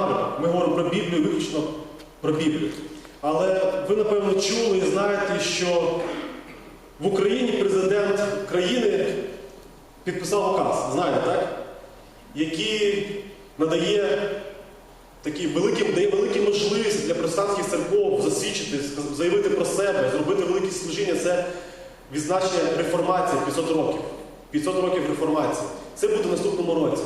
напрямок. Ми говоримо про Біблію, виключно про Біблію. Але ви, напевно, чули і знаєте, що в Україні президент країни підписав указ, знаєте, так? Який надає такі великі, дає великі можливості для протестантських церков засвідчити, заявити про себе, зробити велике служіння. Це відзначення реформації 500 років. 500 років реформації. Це буде в наступному році.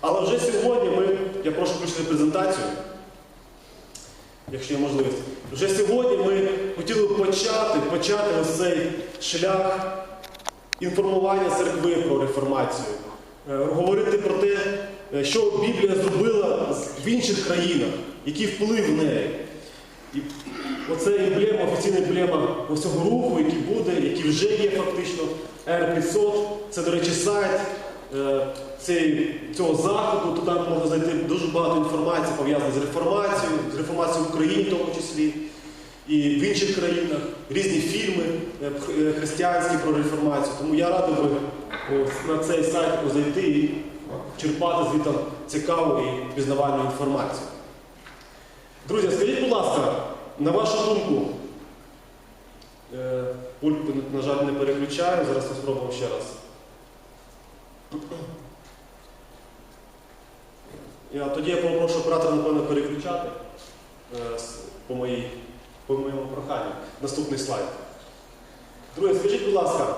Але вже сьогодні ми, я прошу включити презентацію, якщо є можливість. Вже сьогодні ми хотіли почати, почати ось цей шлях інформування церкви про реформацію, Е, говорити про те, е, що Біблія зробила в інших країнах, який вплив в неї. І оце емблема, офіційна емблема цього руху, який буде, який вже є фактично R500. Це, до речі, сайт цього заходу. Туди можна знайти дуже багато інформації пов'язаної з реформацією, з реформацією в Україні в тому числі. І в інших країнах різні фільми е, е, християнські про реформацію. Тому я радий би на цей сайт зайти і черпати звідти цікаву і пізнавальну інформацію. Друзі, скажіть, будь ласка, на вашу думку, е, пульт, на жаль, не переключаю, зараз ми спробуємо ще раз. Я, тоді я попрошу оператора, напевно, переключати е, по, моїй, по моєму проханню. Наступний слайд. Друзі, скажіть, будь ласка,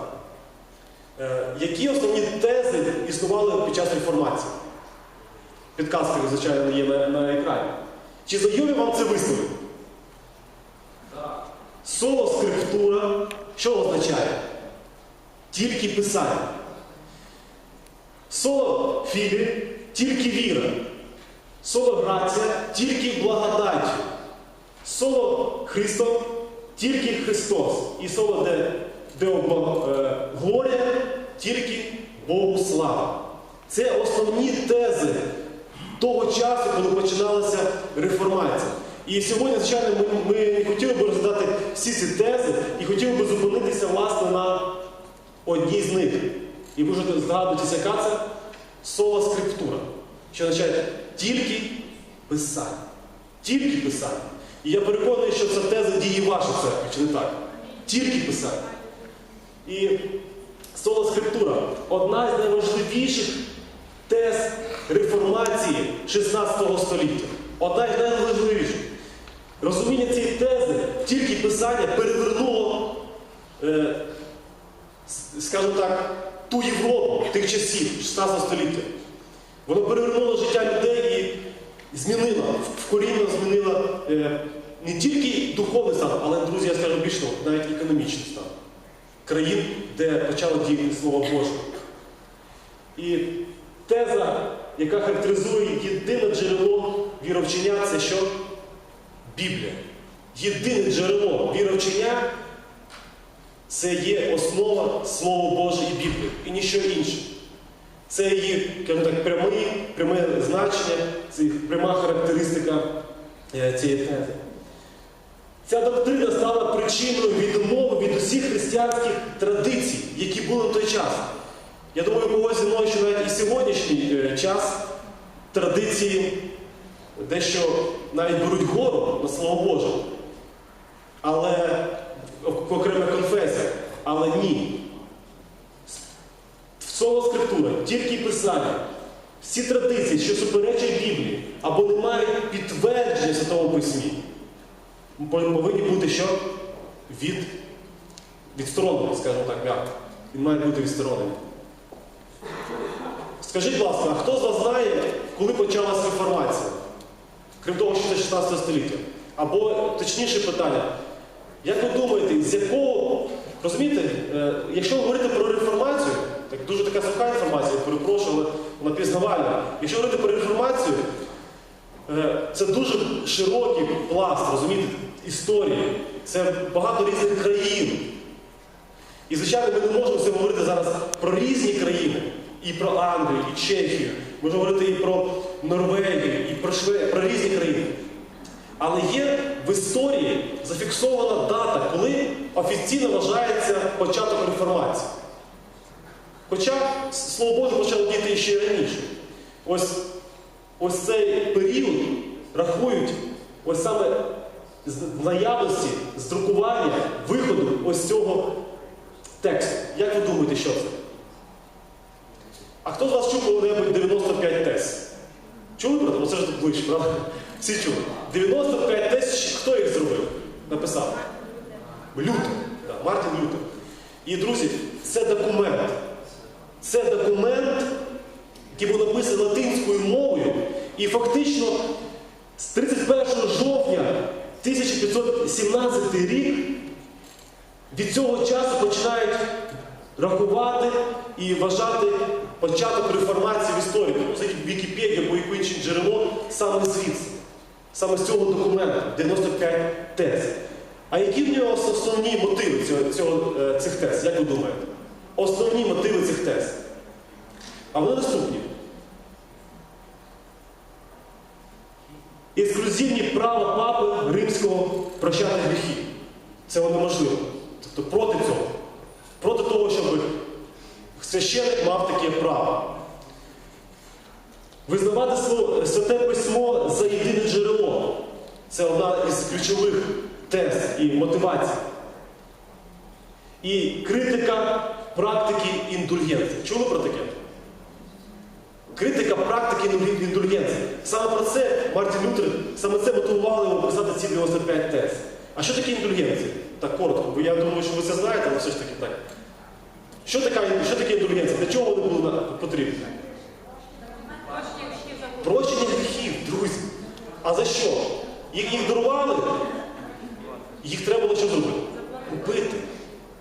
е, які основні тези існували під час реформації? Підказки, звичайно, є на, на екрані. Чи знайомі вам це вислови? Соло скриптура, що означає? Тільки писання. Соло філі, тільки віра. Соло грація, тільки благодаттю. Соло Христо, тільки Христос. І соло де, Део е, Глорія, тільки Богу слава. Це основні тези того часу, коли починалася реформація. І сьогодні, звичайно, ми, ми хотіли б розглядати всі ці тези і хотіли б зупинитися власне на одній з них. І ви вже здогадуєтеся, яка це сола скриптура, що означає тільки писання. Тільки писання. І я переконаний, що ця теза діє в вашій церкві, чи не так? Тільки писання. І сола скриптура одна з найважливіших тез реформації 16 століття. Одна з найважливіших. Розуміння цієї тези, тільки писання перевернуло, е, скажімо так, ту Європу тих часів, 16 століття. Воно перевернуло життя людей і змінило, вкорінно змінило е, не тільки духовний стан, але, друзі, я скажу більше, навіть економічний стан країн, де почало діяти Слово Боже. І теза, яка характеризує єдине джерело віровчення, це що? Біблія. Єдине джерело віровчення це є основа Слова Боже Біблії, і ніщо інше. Це її, так, пряме, пряме значення, це їх пряма характеристика е, цієї тези. Ця доктрина стала причиною відмови від усіх християнських традицій, які були в той час. Я думаю, когось зі мною, що навіть і сьогоднішній е, час традиції дещо навіть беруть гору на слово Боже. Але в окремих конфесіях. Але ні. Соло скриптура, тільки писання. Всі традиції, що суперечать Біблії, або не мають підтвердження в Святому Письмі, повинні бути що? Від, відсторонені, скажімо так, м'яко. Він має бути відсторонений. Скажіть, будь ласка, а хто з вас знає, коли почалася реформація? Крім того, що це 16 століття. Або точніше питання, як ви думаєте, з якого. Розумієте, е, якщо говорити про реформацію, так дуже така суха інформація, я перепрошую, але вона пізнавальна. Якщо говорити про реформацію, е, це дуже широкий пласт, розумієте, історії. Це багато різних країн. І, звичайно, ми не можемо це говорити зараз про різні країни. І про Англію, і Чехію. Можемо говорити і про Норвегію, і про, Шве... про різні країни. Але є в історії зафіксована дата, коли офіційно вважається початок реформації. Хоча Слово Боже почало діяти ще й раніше. Ось, ось цей період рахують ось саме з наявності, з друкування, виходу ось цього тексту. Як ви думаєте, що це? А хто з вас чув коли-небудь 95 тез? Чули про це? Оце ж тут ближче, правда? Всі чули. 95 тез, хто їх зробив? Написав? Лютер. Да, Мартін Лютер. І, друзі, це документ. Це документ, який був написаний латинською мовою, і фактично з 31 жовтня 1517 рік від цього часу починають рахувати і вважати початок реформації в історії. Тому Вікіпедія або яке інше джерело саме звідси, саме з цього документу 95 тез. А які в нього основні мотиви цього, цього, е, цих тез, як ви думаєте? Основні мотиви цих тез. А вони наступні. Ексклюзивні права папи римського прощати гріхи. Це неможливо. Тобто проти цього. Проти того, щоб священник мав таке право. Визнавати святе письмо за єдине джерело. Це одна із ключових тез і мотивацій. І критика практики індульгенції. Чули про таке? Критика практики індульгенції. Саме про це Мартін Лютер, саме це мотивувало його писати ці 95 тез. А що таке індульгенція? Так коротко, бо я думаю, що ви це знаєте, але все ж таки так. Що таке, що таке індульгенція? Для чого вони були потрібні? Прощення гріхів, друзі. А за що? Їх, їх дарували, їх треба було що зробити? Купити.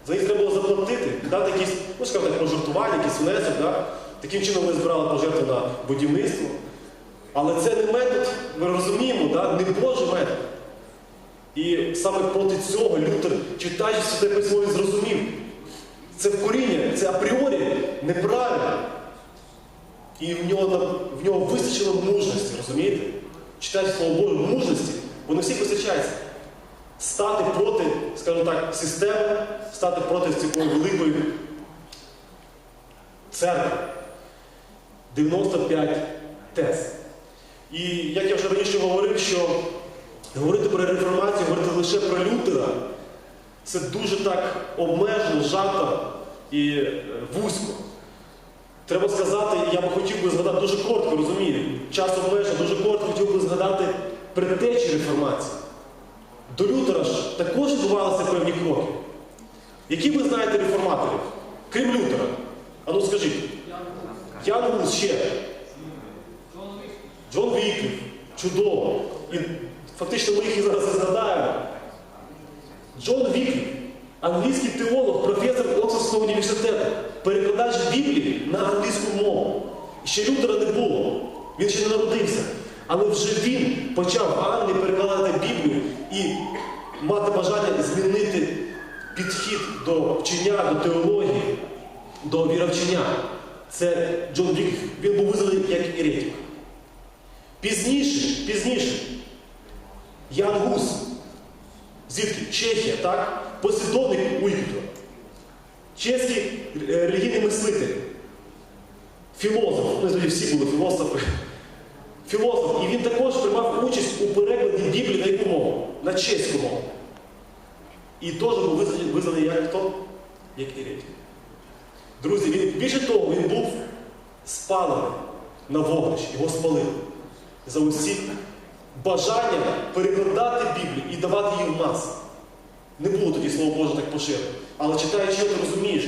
За них треба було заплатити, дати якісь, ну скажімо так, пожертвування, якийсь внесок. Да? Таким чином вони збирали пожертви на будівництво. Але це не метод, ми розуміємо, да? не Божий метод. І саме проти цього Лютер, читаючи Святе Письмо, зрозумів. Це вкоріння, це апріорі неправильно. І в нього, в нього вистачило мужності, розумієте? Читаючи Слово Боже, мужності, воно всіх вистачається. Стати проти, скажімо так, системи, стати проти цієї великої церкви. 95 тез. І як я вже раніше говорив, що говорити про реформацію, говорити лише про Лютера, це дуже так обмежено, зжато і е, вузько. Треба сказати, я би хотів би згадати дуже коротко, розумію, час обмежений, дуже коротко хотів би згадати предтечі реформації. До Лютера ж також відбувалися певні кроки. Які ви знаєте реформаторів? Крім Лютера? А ну скажіть. Ян Гус ще. Джон Віклів. Чудово. І фактично ми їх і зараз згадаємо. Джон Віклів, англійський теолог, професор Оксфордського університету, перекладач Біблії на англійську мову. Ще Лютера не було, він ще не народився. Але вже він почав в Англії перекладати Біблію і мати бажання змінити підхід до вчення, до теології, до віровчення. Це Джон Віклів. Він був визнаний як еретик. Пізніше, пізніше, Ян Гус, звідки? Чехія, так? Послідовник Уйквіта. Чеський е, релігійний мислитель. Філософ, ну, всі були філософи. Філософ. І він також приймав участь у перекладі Біблії на яку мову? На чеську мову. І теж був визнаний, визнаний як хто? Як еретик. Друзі, він, більше того, він був спалений на вогнищі, його спалили. За усі бажання перекладати Біблію і давати її в нас. Не було тоді Слово Боже так поширено. Але читаючи, ти розумієш,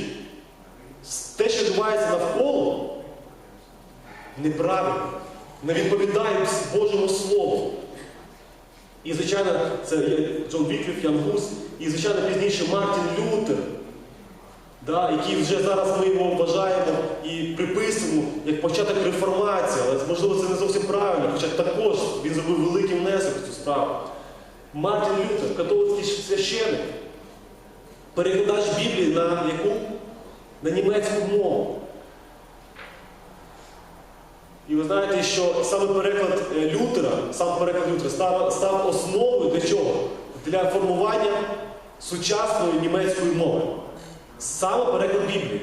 те, що відбувається навколо, неправильно, не відповідає Божому Слову. І, звичайно, це Джон Вікліф, Ян Гус, і, звичайно, пізніше Мартін Лютер, да, який вже зараз ми його вважаємо і приписуємо як початок реформації, але можливо це не зовсім правильно, хоча також він зробив великий внесок в цю справу. Мартін Лютер, католицький священник, перекладач Біблії на яку? На німецьку мову. І ви знаєте, що саме переклад е, Лютера, сам переклад Лютера став, став основою для чого? Для формування сучасної німецької мови. Саме переклад Біблії.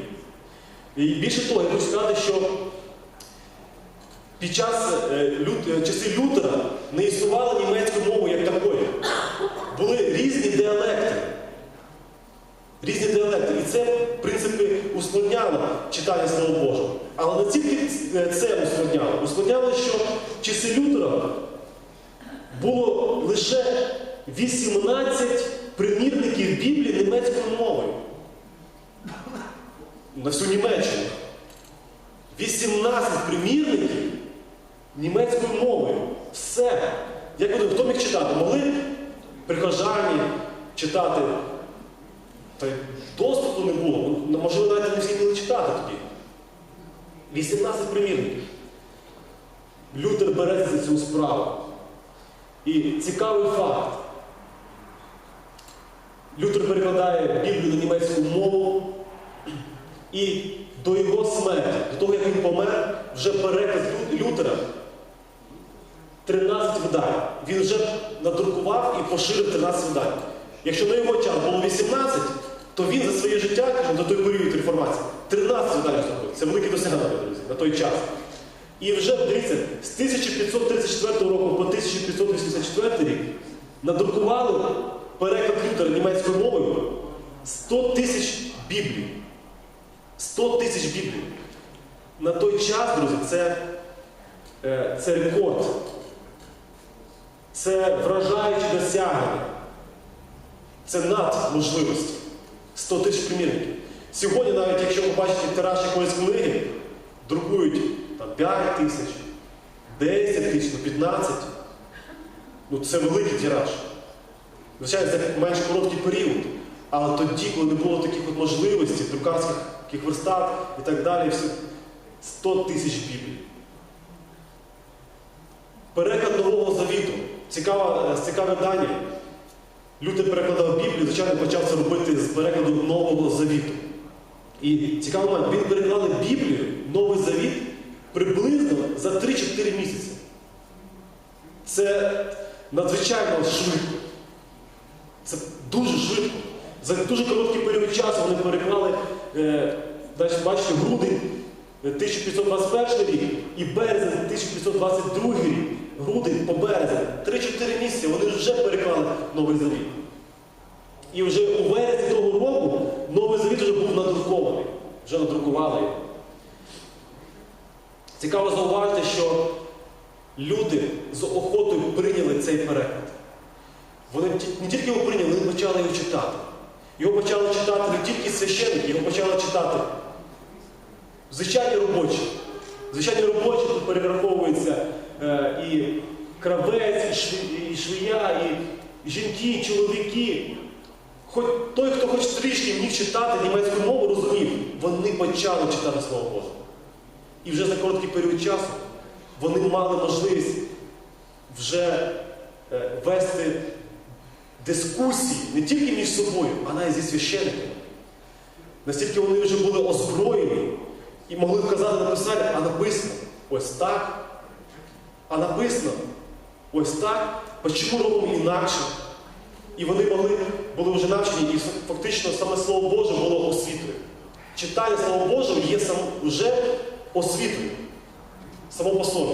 І більше того, я хочу сказати, що під час е, лют, е, часи Лютера не існувало німецької мови як такої. Були різні діалекти. Різні діалекти. І це, в принципі, ускладняло читання Слова Божого. Але не тільки е, це ускладняло. Ускладняло, що часи Лютера було лише 18 примірників Біблії німецькою мовою. На всю Німеччину. 18 примірників німецькою мовою. Все. Як думаєте, хто міг читати? Могли прихожані читати? Та й доступу не було. Ну, Можливо, навіть не всі вміли читати тоді. 18 примірників. Лютер береться за цю справу. І цікавий факт. Лютер перекладає Біблію на німецьку мову, і до його смерті, до того, як він помер, вже переказ Лютера 13 видань. Він вже надрукував і поширив 13 видань. Якщо на його час було 18, то він за своє життя, на той період реформації, 13 видань зробив. Це велике досягнення, друзі, на той час. І вже, дивіться, з 1534 року по 1584 рік надрукували переклад Лютера німецькою мовою 100 тисяч біблій. 100 тисяч біблій. На той час, друзі, це, е, це рекорд. Це вражаючі досягнення. Це надможливості. 100 тисяч примірників. Сьогодні, навіть якщо ви бачите тираж якоїсь книги, друкують там, 5 тисяч, 10 тисяч, ну, 15. Ну, це великий тираж. Звичайно, це менш короткий період. Але тоді, коли не було таких от можливостей, друкарських таких верстат і так далі, все, 100 тисяч біблій. Переклад Нового Завіту. Цікаве, е, цікаве дані. Лютер перекладав Біблію, звичайно, почав це робити з перекладу Нового Завіту. І цікавий момент, він переклали Біблію, Новий Завіт, приблизно за 3-4 місяці. Це надзвичайно швидко. Це дуже швидко. За дуже короткий період часу вони переклали, е, бачите, грудень 1521 рік і березень 1522 рік. Грудень по березень. 3-4 місяці вони вже переклали Новий Завіт. І вже у вересні того року Новий Завіт вже був надрукований. Вже надрукували його. Цікаво зауважити, що люди з охотою прийняли цей переклад. Вони не тільки його прийняли, вони почали його читати. Його почали читати не тільки священники, його почали читати звичайні робочі. Звичайні робочі тут перераховуються е, і кравець, і, шві, і швія, і жінки, і чоловіки. Хоч той, хто хоч трішки міг читати німецьку мову, розумів, вони почали читати Слово Боже. І вже за короткий період часу вони мали можливість вже е, вести дискусії не тільки між собою, а навіть зі священниками. Настільки вони вже були озброєні і могли вказати написати, а написано ось так. А написано ось так. Чому робимо інакше? І вони могли, були вже навчені, і фактично саме Слово Боже було освітою. Читання Слова Божого є сам, вже освітою. Само по собі.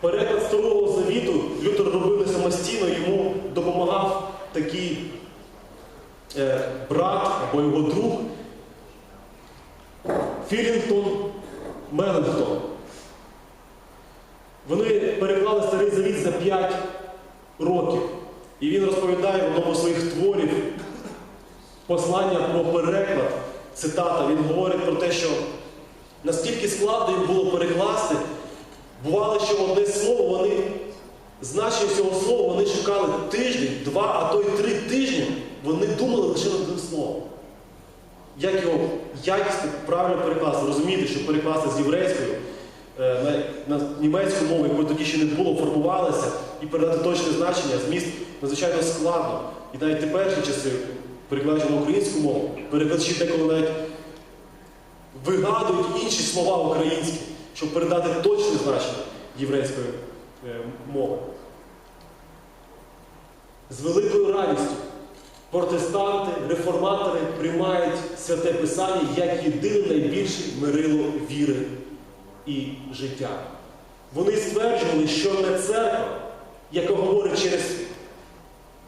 Переклад Старого Завіту Лютер робив не самостійно, йому допомагав такий е, брат або його друг Філінгтон Меллингтон. Вони переклали Старий Завіт за 5 років. І він розповідає в одному з своїх творів послання про переклад, цитата, він говорить про те, що наскільки складно їм було перекласти, бувало, що одне слово вони, значення цього слова вони шукали тиждень, два, а то й три тижні, вони думали лише над одним словом. Як його якісно, правильно перекласти? Розумієте, що перекласти з єврейською е, на, на німецьку мову, якої тоді ще не було, формувалася, і передати точне значення, зміст надзвичайно складно. І навіть теперішні часи, перекладаючи на українську мову, перекладачі деколи навіть вигадують інші слова українські, щоб передати точне значення єврейської мови. З великою радістю протестанти, реформатори приймають святе Писання як єдине найбільше мирило віри і життя. Вони стверджували, що не церква, яка говорить через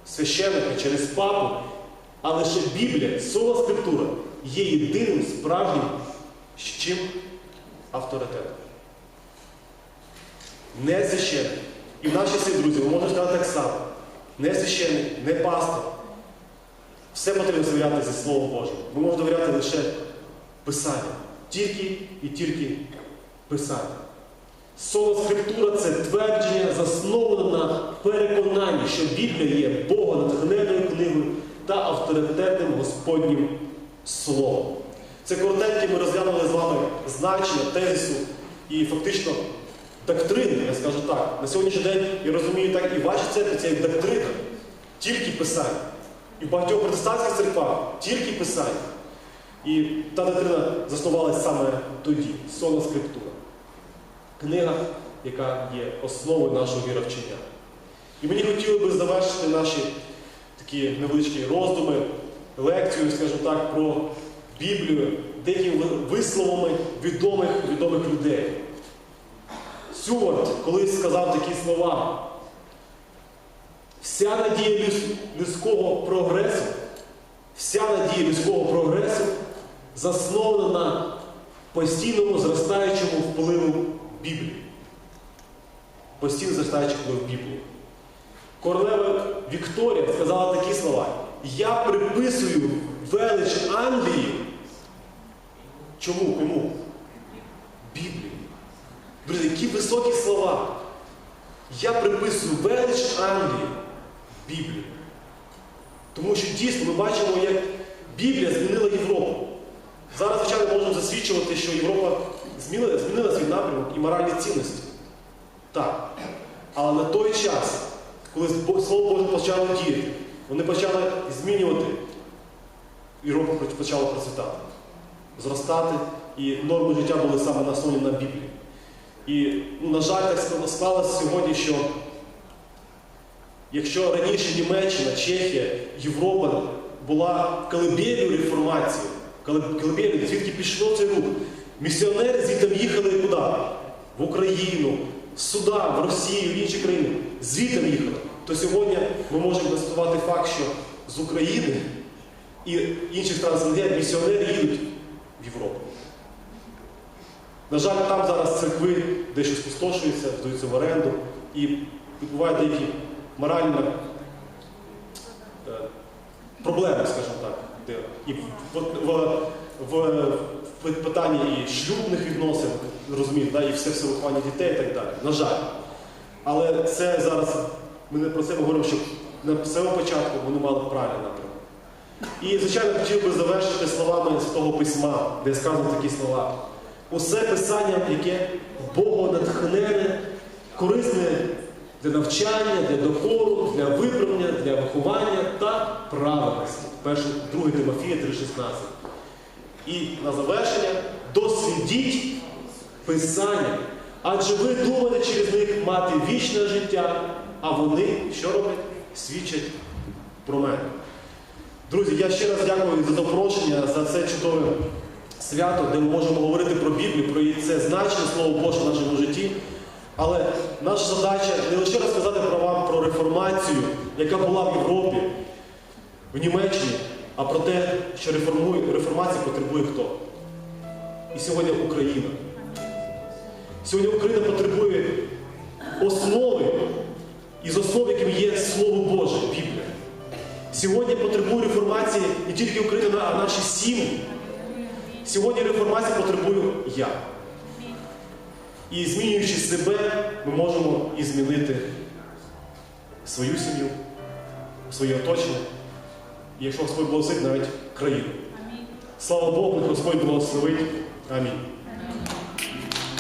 священника, через папу, а лише Біблія, соло скриптура є єдиним справжнім з чим авторитетом. Не священник. І в наші всі друзі, ми можемо сказати так само. Не священник, не пастор. Все потрібно довіряти зі Словом Божим. Ми можемо довіряти лише Писанню. Тільки і тільки Писанню. Соло скриптура це твердження, засноване на переконанні, що Біблія є Богонатхненною книгою та авторитетним Господнім Словом. Це коротеньке ми розглянули з вами значення, тезису і фактично доктрини, я скажу так. На сьогоднішній день я розумію так, і ваші церкві це як доктрина, тільки писання. І в багатьох протестантських церквах тільки писання. І та доктрина заснувалася саме тоді, соло скриптура. Книга, яка є основою нашого віровчення. І мені хотілося би завершити наші такі невеличкі роздуми, лекцію, скажімо так, про Біблію деякими висловами відомих, відомих людей. Сюварт колись сказав такі слова. Вся надія людс- людського прогресу, вся надія людського прогресу заснована на постійному зростаючому впливу Біблії. Постійно зростаючий вплив Біблії. Королева Вікторія сказала такі слова. Я приписую велич Англії. Чому? Кому? Друзі, які високі слова. Я приписую велич Англії Біблії. Тому що дійсно ми бачимо, як Біблія змінила Європу. Зараз, звичайно, можемо засвідчувати, що Європа змінила, змінила свій напрямок і моральні цінності. Так. Але на той час, коли Слово Боже почало діяти, вони почали змінювати, Європа почала процвітати, зростати, і норми життя були саме наслоєні на Біблії. І, ну, на жаль, так склалося сьогодні, що якщо раніше Німеччина, Чехія, Європа була колыбелью реформації, колыбелью, звідки пішло цей рух, місіонери звідти їхали куди? В Україну, сюди, в Росію, в інші країни. Звідти їхали. То сьогодні ми можемо констатувати факт, що з України і інших стран місіонери їдуть в Європу. На жаль, там зараз церкви дещо спустошуються, здаються в оренду і відбувають деякі моральні е, проблеми, скажімо так, і в, в, в, в питанні і шлюбних відносин, розумієте, да, і все все виховання дітей і так далі. На жаль. Але це зараз, ми не про це говоримо, що на самому початку вони мали правильний напрямок. І, звичайно, хотів би завершити словами з того письма, де сказано такі слова. Усе писання, яке Богонатхнене, корисне для навчання, для докору, для виправлення, для виховання та праведності. Перше, 2 Тимофія 3,16. І на завершення дослідіть Писання, адже ви думаєте через них мати вічне життя, а вони що роблять? Свідчать про мене. Друзі, я ще раз дякую за запрошення, за це чудове свято, де ми можемо говорити про Біблію, про це значне Слово Боже в нашому житті. Але наша задача не лише розказати про вам про реформацію, яка була в Європі, в Німеччині, а про те, що реформує, реформації потребує хто? І сьогодні Україна. Сьогодні Україна потребує основи, із основ, яким є Слово Боже, Біблія. Сьогодні потребує реформації не тільки Україна, а наші сім'ї. Сьогодні реформації потребую я. І змінюючи себе, ми можемо і змінити свою сім'ю, своє оточення. І якщо Господь благословить, навіть країну. Слава Богу, Господь благословить. Амінь.